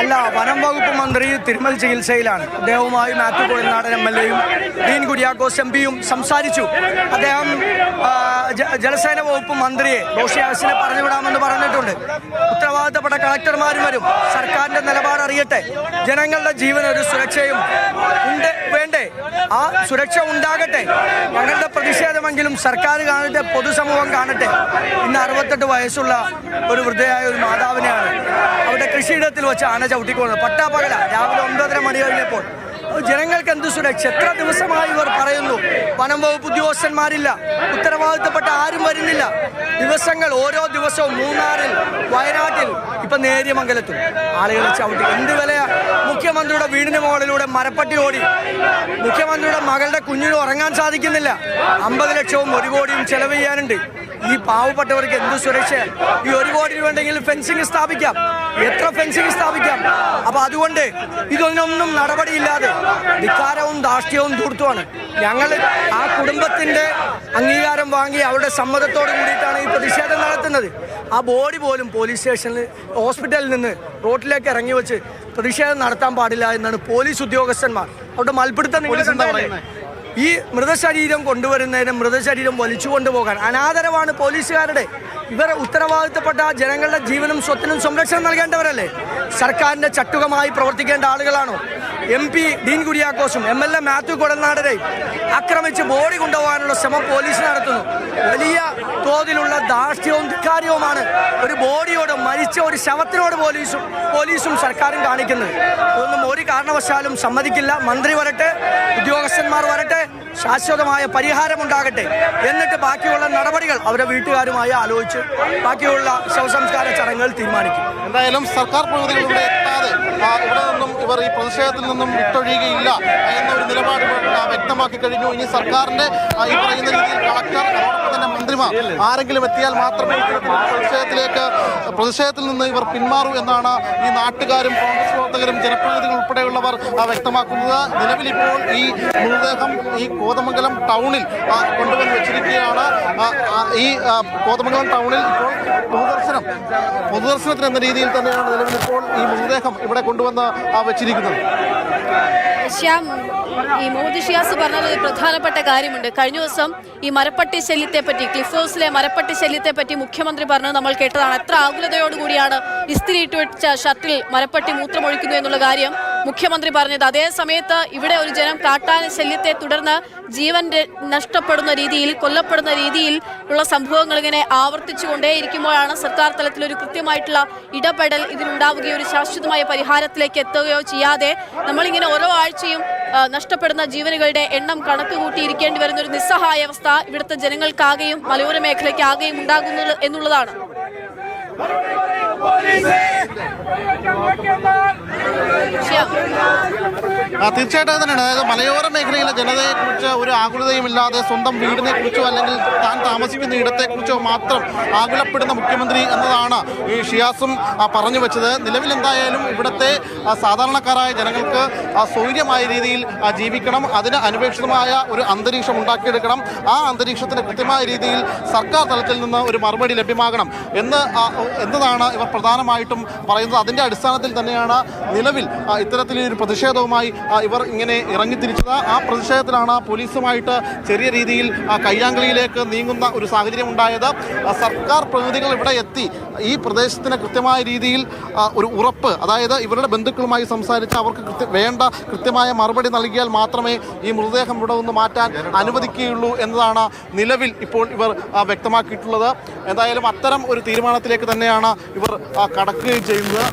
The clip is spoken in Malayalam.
അല്ല വനം വകുപ്പ് മന്ത്രി തിരുമൽ ചികിത്സയിലാണ്. അദ്ദേഹവുമായി മാത്യു കോഴിനാടൻ എം എൽ എയും ഡീൻ കുര്യാക്കോസ് എം പിയും സംസാരിച്ചു. അദ്ദേഹം ജലസേന വകുപ്പ് മന്ത്രിയെ പറഞ്ഞു പറഞ്ഞുവിടാമെന്ന് പറഞ്ഞിട്ടുണ്ട്. ഉത്തരവാദിത്തപ്പെട്ട കളക്ടർമാരും വരും. സർക്കാരിന്റെ നിലപാട് അറിയട്ടെ. ജനങ്ങളുടെ ജീവൻ ഒരു സുരക്ഷയും ഉണ്ട്. വേണ്ടേ? ആ സുരക്ഷ ഉണ്ടാകട്ടെ. ഞങ്ങളുടെ പ്രതിഷേധമെങ്കിലും സർക്കാർ കാണട്ടെ പൊതുസമൂഹം കാണട്ടെ. ഇന്ന് അറുപത്തെട്ട് വയസ്സുള്ള ഒരു വൃദ്ധയായ ഒരു മാതാവിനെയാണ് അവിടെ കൃഷിയിടത്തിൽ വെച്ച് ആന ചവിട്ടിക്കൊള്ളുന്നത് പട്ടാപകല രാവിലെ ഒൻപതര മണി കഴിഞ്ഞപ്പോൾ ജനങ്ങൾക്ക് എന്ത് സുരക്ഷ? എത്ര ദിവസമായി ഇവർ പറയുന്നു വനം വകുപ്പ് ഉദ്യോഗസ്ഥന്മാരില്ല ഉത്തരവാദിത്തപ്പെട്ട ആരും വരുന്നില്ല. ദിവസങ്ങൾ ഓരോ ദിവസവും മൂന്നാറിൽ വയനാട്ടിൽ ഇപ്പൊ നേര്യമംഗലത്തും. ആളുകളെ ചവിട്ടി. എന്ത് വിലയാ? മുഖ്യമന്ത്രിയുടെ വീടിന് മുകളിലൂടെ മരപ്പട്ടി ഓടി. മുഖ്യമന്ത്രിയുടെ മകളുടെ കുഞ്ഞിന് ഉറങ്ങാൻ സാധിക്കുന്നില്ല. അമ്പത് ലക്ഷവും ഒരു കോടിയും ചെലവ് ചെയ്യാനുണ്ട്. ഈ പാവപ്പെട്ടവർക്ക് എന്ത് സുരക്ഷ? ഈ ഒരു കോടി വേണ്ടെങ്കിൽ ഫെൻസിങ് സ്ഥാപിക്കാം. എത്ര ഫെൻസിങ് സ്ഥാപിക്കാം? അപ്പൊ അതുകൊണ്ട് ഇതൊന്നൊന്നും നടപടിയില്ലാതെ ധിക്കാരവും ധാർഷ്ട്യവും ധൂർത്തുമാണ് ഞങ്ങൾ ആ കുടുംബത്തിന്റെ അംഗീകാരം വാങ്ങി അവരുടെ സമ്മതത്തോട് കൂടിയിട്ടാണ് ഈ പ്രതിഷേധം നടത്തുന്നത്. ആ ബോഡി പോലും പോലീസ് സ്റ്റേഷനിൽ ഹോസ്പിറ്റലിൽ നിന്ന് റോഡിലേക്ക് ഇറങ്ങി വെച്ച് പ്രതിഷേധം നടത്താൻ പാടില്ല എന്നാണ് പോലീസ് ഉദ്യോഗസ്ഥന്മാർ. അവിടെ മൽപ്പിടുത്തം നിങ്ങൾ ഈ മൃതശരീരം കൊണ്ടുവരുന്നതിന് മൃതശരീരം വലിച്ചു കൊണ്ടുപോകാൻ അനാദരവാണ് പോലീസുകാരുടെ. ഇവർ ഉത്തരവാദിത്തപ്പെട്ട ജനങ്ങളുടെ ജീവനും സ്വത്തിനും സംരക്ഷണം നൽകേണ്ടവരല്ലേ? സർക്കാരിന്റെ ചട്ടുകമായി പ്രവർത്തിക്കേണ്ട ആളുകളാണോ? എം പി ഡീൻ കുര്യാക്കോസും എം എൽ എ മാത്യു കൊടനാടരെയും ആക്രമിച്ച് ബോഡി കൊണ്ടുപോകാനുള്ള ശ്രമം പോലീസ് നടത്തുന്നു. വലിയ തോതിലുള്ള ധാർഷ്ട്യവും ധിക്കാര്യവുമാണ് ഒരു ബോഡിയോട് മരിച്ച ഒരു ശവത്തിനോട് പോലീസും പോലീസും സർക്കാരും കാണിക്കുന്നത്. ഒന്നും ഒരു കാരണവശാലും സമ്മതിക്കില്ല. മന്ത്രി വരട്ടെ ഉദ്യോഗസ്ഥന്മാർ വരട്ടെ ശാശ്വതമായ പരിഹാരമുണ്ടാകട്ടെ. എന്നിട്ട് ബാക്കിയുള്ള നടപടികൾ അവരുടെ വീട്ടുകാരുമായി ആലോചിച്ച് ബാക്കിയുള്ള ശവസംസ്കാര ചടങ്ങുകൾ തീരുമാനിക്കും. എന്തായാലും സർക്കാർ പ്രതിനിധികൾ ഇവിടെ എത്താതെ ഇവിടെ നിന്നും ഇവർ ഈ പ്രതിഷേധത്തിൽ നിന്നും വിട്ടൊഴിയുകയില്ല എന്നൊരു നിലപാട് ഇവർ, വ്യക്തമാക്കി കഴിഞ്ഞു. ഇനി സർക്കാരിന്റെ ഈ പറയുന്ന രീതിയിൽ കളക്ടർ അതോടൊപ്പം തന്നെ മന്ത്രിമാർ ആരെങ്കിലും എത്തിയാൽ മാത്രമേ പ്രതിഷേധത്തിലേക്ക് പ്രതിഷേധത്തിൽ നിന്ന് ഇവർ പിന്മാറൂ എന്നാണ് ഈ നാട്ടുകാരും കോൺഗ്രസ് പ്രവർത്തകരും ജനപ്രതിനിധികൾ ഉൾപ്പെടെയുള്ളവർ ഇപ്പോൾ ഈ മൃതദേഹം ഈ കോതമംഗലം ടൗണിൽ കൊണ്ടുവന്ന് വെച്ചിരിക്കുകയാണ്. ഈ കോതമംഗലം ടൗണിൽ ഇപ്പോൾ പൊതുദർശനം പൊതുദർശനത്തിന് എന്ന രീതിയിൽ തന്നെയാണ് നിലവിൽ ഇപ്പോൾ ഈ മൃതദേഹം ഇവിടെ കൊണ്ടുവന്ന് വെച്ചിരിക്കുന്നത്. ഈ മോദി ഷിയാസ് പറഞ്ഞത് പ്രധാനപ്പെട്ട കാര്യമുണ്ട്. കഴിഞ്ഞ ദിവസം ഈ മരപ്പട്ടി ശല്യത്തെ പറ്റി ക്ലിഫ് ഹൗസിലെ മരപ്പട്ടി ശല്യത്തെ പറ്റി മുഖ്യമന്ത്രി പറഞ്ഞത് നമ്മൾ കേട്ടതാണ്. എത്ര ആകുലതയോടുകൂടിയാണ് ഇസ്തിരി ഇട്ട് വെച്ച ഷർട്ടിൽ മരപ്പട്ടി മൂത്രമൊഴിക്കുന്നു എന്നുള്ള കാര്യം. മുഖ്യമന്ത്രി പറഞ്ഞത് അതേ സമയത്ത് ഇവിടെ ഒരു ജനം കാട്ടാന ശല്യത്തെ തുടർന്ന് ജീവൻ നഷ്ടപ്പെടുന്ന രീതിയിൽ കൊല്ലപ്പെടുന്ന രീതിയിൽ ഉള്ള സംഭവങ്ങൾ ഇങ്ങനെ ആവർത്തിച്ചുകൊണ്ടേയിരിക്കുമ്പോഴാണ് സർക്കാർ തലത്തിൽ ഒരു കൃത്യമായിട്ടുള്ള ഇടപെടൽ ഇതിനുണ്ടാവുകയോ ഒരു ശാശ്വതമായ പരിഹാരത്തിലേക്ക് എത്തുകയോ ചെയ്യാതെ നമ്മളിങ്ങനെ ഓരോ ആഴ്ചയും നഷ്ടപ്പെടുന്ന ജീവനുകളുടെ എണ്ണം കണക്ക് കൂട്ടിയിരിക്കേണ്ടി വരുന്ന ഒരു നിസ്സഹായ അവസ്ഥ ഇവിടുത്തെ ജനങ്ങൾക്കാകെയും മലയോര മേഖലയ്ക്കാകെയും ഉണ്ടാകുന്നത് എന്നുള്ളതാണ്. തീർച്ചയായിട്ടും തന്നെയാണ്. അതായത് മലയോര മേഖലയിലെ ജനതയെക്കുറിച്ച് ഒരു ആകുലതയുമില്ലാതെ സ്വന്തം വീടിനെ കുറിച്ചോ അല്ലെങ്കിൽ താൻ താമസിക്കുന്ന ഇടത്തെക്കുറിച്ചോ മാത്രം ആകുലപ്പെടുന്ന മുഖ്യമന്ത്രി എന്നതാണ് ഈ ഷിയാസും പറഞ്ഞു വെച്ചത്. നിലവിൽ എന്തായാലും ഇവിടുത്തെ സാധാരണക്കാരായ ജനങ്ങൾക്ക് സൗകര്യമായ രീതിയിൽ ജീവിക്കണം. അതിന് അനുപേക്ഷിതമായ ഒരു അന്തരീക്ഷം ഉണ്ടാക്കിയെടുക്കണം. ആ അന്തരീക്ഷത്തിന് കൃത്യമായ രീതിയിൽ സർക്കാർ തലത്തിൽ നിന്ന് ഒരു മറുപടി ലഭ്യമാകണം എന്ന് എന്നതാണ് ഇവർ പ്രധാനമായിട്ടും പറയുന്നത്. അതിന്റെ അടിസ്ഥാനത്തിൽ തന്നെയാണ് നിലവിൽ ഇത്തരത്തിലൊരു പ്രതിഷേധവുമായി ഇവർ ഇങ്ങനെ ഇറങ്ങിത്തിരിച്ചത്. ആ പ്രതിഷേധത്തിലാണ് പോലീസുമായിട്ട് ചെറിയ രീതിയിൽ കയ്യാങ്കളിയിലേക്ക് നീങ്ങുന്ന ഒരു സാഹചര്യം ഉണ്ടായത് സർക്കാർ പ്രതിനിധികൾ ഇവിടെ എത്തി. ഈ പ്രദേശത്തിന് കൃത്യമായ രീതിയിൽ ഒരു ഉറപ്പ് അതായത് ഇവരുടെ ബന്ധുക്കളുമായി സംസാരിച്ച് അവർക്ക് കൃത്യ വേണ്ട കൃത്യമായ മറുപടി നൽകിയാൽ മാത്രമേ ഈ മൃതദേഹം ഇവിടെ നിന്ന് മാറ്റാൻ അനുവദിക്കുകയുള്ളൂ എന്നതാണ് നിലവിൽ ഇപ്പോൾ ഇവർ വ്യക്തമാക്കിയിട്ടുള്ളത്. എന്തായാലും അത്തരം ഒരു തീരുമാനത്തിലേക്ക് തന്നെയാണ് ഇവർ കടക്കുകയും ചെയ്യുന്നത്.